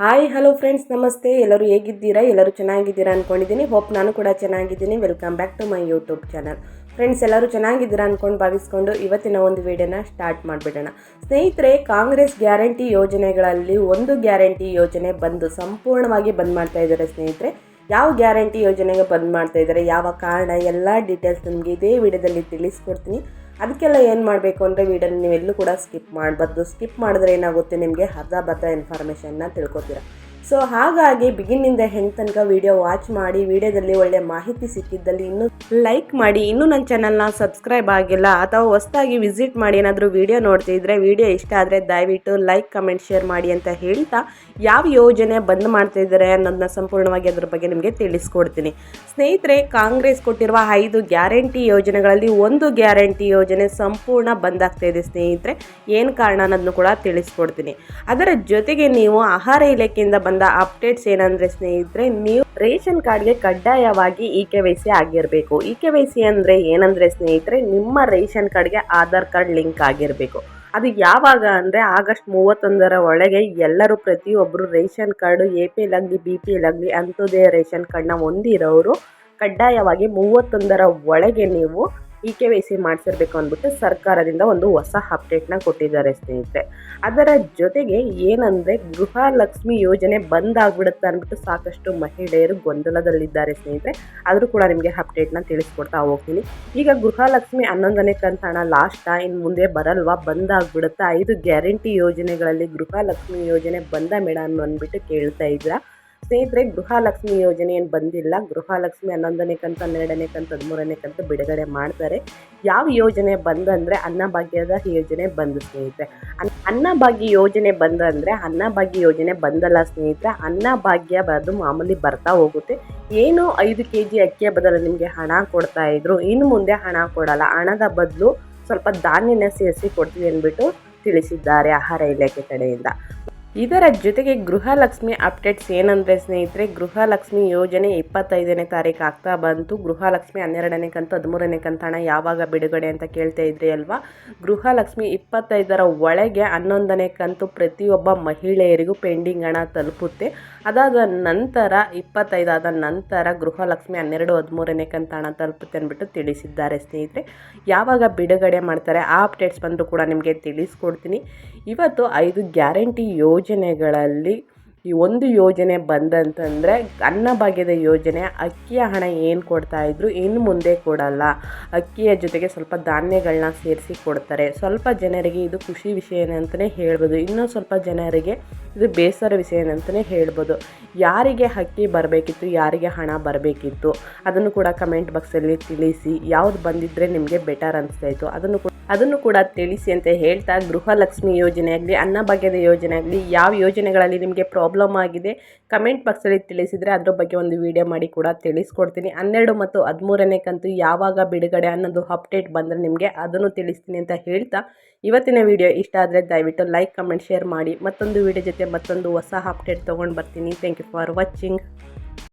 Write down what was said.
Hi hello friends ನಮಸ್ತೆ. ಎಲ್ಲರೂ ಹೇಗಿದ್ದೀರಾ? ಎಲ್ಲರೂ ಚೆನ್ನಾಗಿದ್ದೀರಾ ಅಂದ್ಕೊಂಡಿದ್ದೀನಿ ಹೋಪ್ ನಾನು ಕೂಡ ಚೆನ್ನಾಗಿದ್ದೀನಿ. Welcome back to my YouTube channel friends ಎಲ್ಲರೂ ಚೆನ್ನಾಗಿದ್ದೀರಾ ಅಂದ್ಕೊಂಡು ಭಾವಿಸ್ಕೊಂಡು ಇವತ್ತಿನ ಒಂದು ವಿಡಿಯೋನ ಸ್ಟಾರ್ಟ್ ಮಾಡಿಬಿಡೋಣ. ಸ್ನೇಹಿತರೆ, ಕಾಂಗ್ರೆಸ್ ಗ್ಯಾರಂಟಿ ಯೋಜನೆಗಳಲ್ಲಿ ಒಂದು ಗ್ಯಾರಂಟಿ ಯೋಜನೆ ಬಂದು ಸಂಪೂರ್ಣವಾಗಿ ಬಂದ್ ಮಾಡ್ತಾ ಇದ್ದಾರೆ ಸ್ನೇಹಿತರೆ. ಯಾವ ಗ್ಯಾರಂಟಿ ಯೋಜನೆಗೆ ಬಂದ್ ಮಾಡ್ತಾ ಇದ್ದಾರೆ? ಯಾವ ಕಾರಣ? ಎಲ್ಲ ಡೀಟೇಲ್ಸ್ ನಿಮಗೆ ಇದೇ ವಿಡಿಯೋದಲ್ಲಿ ತಿಳಿಸ್ಕೊಡ್ತೀನಿ. ಅದಕ್ಕೆಲ್ಲ ಏನು ಮಾಡಬೇಕು ಅಂದರೆ ವೀಡಿಯೋನ ನೀವೆಲ್ಲೂ ಕೂಡ ಸ್ಕಿಪ್ ಮಾಡಬಾರ್ದು. ಸ್ಕಿಪ್ ಮಾಡಿದ್ರೆ ಏನಾಗುತ್ತೆ? ನಿಮಗೆ ಅರ್ಧ ಬರ್ಧ ಇನ್ಫಾರ್ಮೇಷನ್ನ ತಿಳ್ಕೊತೀರ. ಸೊ ಹಾಗಾಗಿ ಬಿಗಿನಿಂದ ಹೆಂಗೆ ತನಕ ವಿಡಿಯೋ ವಾಚ್ ಮಾಡಿ ವಿಡಿಯೋದಲ್ಲಿ ಒಳ್ಳೆ ಮಾಹಿತಿ ಸಿಕ್ಕಿದ್ದಲ್ಲಿ ಇನ್ನೂ ಲೈಕ್ ಮಾಡಿ, ಇನ್ನೂ ನನ್ನ ಚಾನಲ್ನ ಸಬ್ಸ್ಕ್ರೈಬ್ ಆಗಿಲ್ಲ, ಅಥವಾ ಹೊಸದಾಗಿ ವಿಸಿಟ್ ಮಾಡಿ ಏನಾದರೂ ವಿಡಿಯೋ ನೋಡ್ತಿದ್ರೆ ವಿಡಿಯೋ ಇಷ್ಟ ಆದರೆ ದಯವಿಟ್ಟು ಲೈಕ್ ಕಮೆಂಟ್ ಶೇರ್ ಮಾಡಿ ಅಂತ ಹೇಳ್ತಾ ಯಾವ ಯೋಜನೆ ಬಂದ್ ಮಾಡ್ತಾ ಇದ್ದಾರೆ ಅನ್ನೋದನ್ನ ಸಂಪೂರ್ಣವಾಗಿ ಅದ್ರ ಬಗ್ಗೆ ನಿಮಗೆ ತಿಳಿಸ್ಕೊಡ್ತೀನಿ. ಸ್ನೇಹಿತರೆ, ಕಾಂಗ್ರೆಸ್ ಕೊಟ್ಟಿರುವ ಐದು ಗ್ಯಾರಂಟಿ ಯೋಜನೆಗಳಲ್ಲಿ ಒಂದು ಗ್ಯಾರಂಟಿ ಯೋಜನೆ ಸಂಪೂರ್ಣ ಬಂದಾಗ್ತಾ ಇದೆ ಸ್ನೇಹಿತರೆ. ಏನು ಕಾರಣ ಅನ್ನೋದನ್ನು ಕೂಡ ತಿಳಿಸ್ಕೊಡ್ತೀನಿ. ಅದರ ಜೊತೆಗೆ ನೀವು ಆಹಾರ ಇಲಾಖೆಯಿಂದ ಬಂದ ಅಪ್ಡೇಟ್ಸ್ ಏನಂದರೆ ಸ್ನೇಹಿತರೆ, ನೀವು ರೇಷನ್ ಕಾರ್ಡ್ಗೆ ಕಡ್ಡಾಯವಾಗಿ ಇ ಕೆ ವೈ ಸಿ ಆಗಿರಬೇಕು. ಇ ಕೆ ವೈ ಸಿ ಅಂದರೆ ಏನಂದರೆ ಸ್ನೇಹಿತರೆ, ನಿಮ್ಮ ರೇಷನ್ ಕಾರ್ಡ್ಗೆ ಆಧಾರ್ ಕಾರ್ಡ್ ಲಿಂಕ್ ಆಗಿರಬೇಕು. ಅದು ಯಾವಾಗ ಅಂದರೆ ಆಗಸ್ಟ್ ಮೂವತ್ತೊಂದರ ಒಳಗೆ ಎಲ್ಲರೂ ಪ್ರತಿಯೊಬ್ಬರು ration card, A P L ಆಗಲಿ, ಬಿ ಪಿ ಎಲ್ ಆಗಲಿ ಅಂಥದ್ದೇ ರೇಷನ್ ಕಾರ್ಡ್ನ ಹೊಂದಿರೋರು ಕಡ್ಡಾಯವಾಗಿ ಮೂವತ್ತೊಂದರ ಒಳಗೆ ನೀವು ಇ ಕೆ ವೈ ಸಿ ಮಾಡಿಸಿರ್ಬೇಕು ಅಂದ್ಬಿಟ್ಟು ಸರ್ಕಾರದಿಂದ ಒಂದು ಹೊಸ ಅಪ್ಡೇಟ್ನ ಕೊಟ್ಟಿದ್ದಾರೆ ಸ್ನೇಹಿತರೆ. ಅದರ ಜೊತೆಗೆ ಏನಂದರೆ ಗೃಹಲಕ್ಷ್ಮಿ ಯೋಜನೆ ಬಂದ್ ಆಗ್ಬಿಡುತ್ತೆ ಅಂದ್ಬಿಟ್ಟು ಸಾಕಷ್ಟು ಮಹಿಳೆಯರು ಗೊಂದಲದಲ್ಲಿದ್ದಾರೆ ಸ್ನೇಹಿತರೆ. ಆದರೂ ಕೂಡ ನಿಮಗೆ ಅಪ್ಡೇಟ್ನ ತಿಳಿಸ್ಕೊಡ್ತಾ ಹೋಗ್ತೀನಿ. ಈಗ ಗೃಹಲಕ್ಷ್ಮಿ ಹನ್ನೊಂದನೇ ಕಂತಣ ಲಾಸ್ಟಾ ಇನ್ನು ಮುಂದೆ ಬರಲ್ವಾ? ಬಂದ್ ಆಗ್ಬಿಡುತ್ತಾ ಐದು ಗ್ಯಾರಂಟಿ ಯೋಜನೆಗಳಲ್ಲಿ ಗೃಹಲಕ್ಷ್ಮಿ ಯೋಜನೆ ಬಂದ ಮೇಡಮ್ ಅಂದ್ಬಿಟ್ಟು ಕೇಳ್ತಾ ಇದ್ದೀರಾ? ಸ್ನೇಹಿತರೆ, ಗೃಹಲಕ್ಷ್ಮಿ ಯೋಜನೆ ಏನು ಬಂದಿಲ್ಲ. ಗೃಹಲಕ್ಷ್ಮಿ ಹನ್ನೊಂದನೇ ಕಂತು, ಹನ್ನೆರಡನೇ ಕಂತು, ಹದಿಮೂರನೇ ಕಂತು ಬಿಡುಗಡೆ ಮಾಡ್ತಾರೆ. ಯಾವ ಯೋಜನೆ ಬಂದಂದರೆ ಅನ್ನಭಾಗ್ಯದ ಯೋಜನೆ ಬಂದು ಸ್ನೇಹಿತರೆ. ಅನ್, ಅನ್ನಭಾಗ್ಯ ಯೋಜನೆ ಬಂದಂದರೆ ಅನ್ನಭಾಗ್ಯ ಯೋಜನೆ ಬಂದಲ್ಲ ಸ್ನೇಹಿತರೆ. ಅನ್ನಭಾಗ್ಯ ಅದು ಮಾಮೂಲಿ ಬರ್ತಾ ಹೋಗುತ್ತೆ. ಏನು ಐದು ಕೆ ಜಿ ಅಕ್ಕಿಯ ಬದಲು ನಿಮಗೆ ಹಣ ಕೊಡ್ತಾ ಇದ್ರು. ಇನ್ನು ಮುಂದೆ ಹಣ ಕೊಡಲ್ಲ. ಹಣದ ಬದಲು ಸ್ವಲ್ಪ ಧಾನ್ಯನ ಸೇರಿಸಿ ಕೊಡ್ತೀವಿ ಅಂದ್ಬಿಟ್ಟು ತಿಳಿಸಿದ್ದಾರೆ ಆಹಾರ ಇಲಾಖೆ ಕಡೆಯಿಂದ. ಇದರ ಜೊತೆಗೆ ಗೃಹಲಕ್ಷ್ಮಿ ಅಪ್ಡೇಟ್ಸ್ ಏನಂದರೆ ಸ್ನೇಹಿತರೆ, ಗೃಹಲಕ್ಷ್ಮಿ ಯೋಜನೆ ಇಪ್ಪತ್ತೈದನೇ ತಾರೀಕು ಆಗ್ತಾ ಬಂತು. ಗೃಹಲಕ್ಷ್ಮಿ ಹನ್ನೆರಡನೇ ಕಂತು, ಹದಿಮೂರನೇ ಕಂತು ಹಣ ಯಾವಾಗ ಬಿಡುಗಡೆ ಅಂತ ಕೇಳ್ತಾ ಇದ್ರಿ ಅಲ್ವಾ? ಗೃಹಲಕ್ಷ್ಮಿ ಇಪ್ಪತ್ತೈದರ ಒಳಗೆ ಹನ್ನೊಂದನೇ ಕಂತು ಪ್ರತಿಯೊಬ್ಬ ಮಹಿಳೆಯರಿಗೂ ಪೆಂಡಿಂಗ್ ಹಣ ತಲುಪುತ್ತೆ. ಅದಾದ ನಂತರ, ಇಪ್ಪತ್ತೈದಾದ ನಂತರ ಗೃಹಲಕ್ಷ್ಮಿ ಹನ್ನೆರಡು, ಹದಿಮೂರನೇ ಕಂತು ಹಣ ತಲುಪುತ್ತೆ ಅಂದ್ಬಿಟ್ಟು ತಿಳಿಸಿದ್ದಾರೆ ಸ್ನೇಹಿತರೆ. ಯಾವಾಗ ಬಿಡುಗಡೆ ಮಾಡ್ತಾರೆ ಆ ಅಪ್ಡೇಟ್ಸ್ ಬಂದರೂ ಕೂಡ ನಿಮಗೆ ತಿಳಿಸ್ಕೊಡ್ತೀನಿ. ಇವತ್ತು ಐದು ಗ್ಯಾರಂಟಿ ಯೋಜನೆಗಳಲ್ಲಿ ಈ ಒಂದು ಯೋಜನೆ ಬಂದಂತಂದರೆ ಅನ್ನಭಾಗ್ಯದ ಯೋಜನೆ, ಅಕ್ಕಿಯ ಹಣ ಏನು ಕೊಡ್ತಾ ಇದ್ರು ಇನ್ನು ಮುಂದೆ ಕೊಡಲ್ಲ. ಅಕ್ಕಿಯ ಜೊತೆಗೆ ಸ್ವಲ್ಪ ಧಾನ್ಯಗಳನ್ನ ಸೇರಿಸಿ ಕೊಡ್ತಾರೆ. ಸ್ವಲ್ಪ ಜನರಿಗೆ ಇದು ಖುಷಿ ವಿಷಯ ಅಂತಲೇ ಹೇಳ್ಬೋದು. ಇನ್ನೂ ಸ್ವಲ್ಪ ಜನರಿಗೆ ಇದು ಬೇಸರ ವಿಷಯ ಅಂತಲೇ ಹೇಳ್ಬೋದು. ಯಾರಿಗೆ ಅಕ್ಕಿ ಬರಬೇಕಿತ್ತು, ಯಾರಿಗೆ ಹಣ ಬರಬೇಕಿತ್ತು, ಅದನ್ನು ಕೂಡ ಕಮೆಂಟ್ ಬಾಕ್ಸಲ್ಲಿ ತಿಳಿಸಿ. ಯಾವ್ದು ಬಂದಿದ್ದರೆ ನಿಮಗೆ ಬೆಟರ್ ಅನಿಸ್ತಾಯಿತ್ತು ಅದನ್ನು ಕೂಡ ಅದನ್ನು ಕೂಡ ತಿಳಿಸಿ ಅಂತ ಹೇಳ್ತಾ ಗೃಹಲಕ್ಷ್ಮಿ ಯೋಜನೆ ಆಗಲಿ ಅನ್ನಭಾಗ್ಯದ ಯೋಜನೆ ಆಗಲಿ, ಯಾವ ಯೋಜನೆಗಳಲ್ಲಿ ನಿಮಗೆ ಪ್ರಾಬ್ಲಮ್ ಆಗಿದೆ ಕಮೆಂಟ್ ಬಾಕ್ಸಲ್ಲಿ ತಿಳಿಸಿದರೆ ಅದ್ರ ಬಗ್ಗೆ ಒಂದು ವಿಡಿಯೋ ಮಾಡಿ ಕೂಡ ತಿಳಿಸ್ಕೊಡ್ತೀನಿ. ಹನ್ನೆರಡು ಮತ್ತು ಹದಿಮೂರನೇ ಕಂತು ಯಾವಾಗ ಬಿಡುಗಡೆ ಅನ್ನೋದು ಅಪ್ಡೇಟ್ ಬಂದರೆ ನಿಮಗೆ ಅದನ್ನು ತಿಳಿಸ್ತೀನಿ ಅಂತ ಹೇಳ್ತಾ ಇವತ್ತಿನ ವಿಡಿಯೋ ಇಷ್ಟ ಆದರೆ ದಯವಿಟ್ಟು ಲೈಕ್ ಕಮೆಂಟ್ ಶೇರ್ ಮಾಡಿ. ಮತ್ತೊಂದು ವಿಡಿಯೋ ಜೊತೆ ಮತ್ತೊಂದು ಹೊಸ ಅಪ್ಡೇಟ್ ತೊಗೊಂಡು ಬರ್ತೀನಿ. Thank you for watching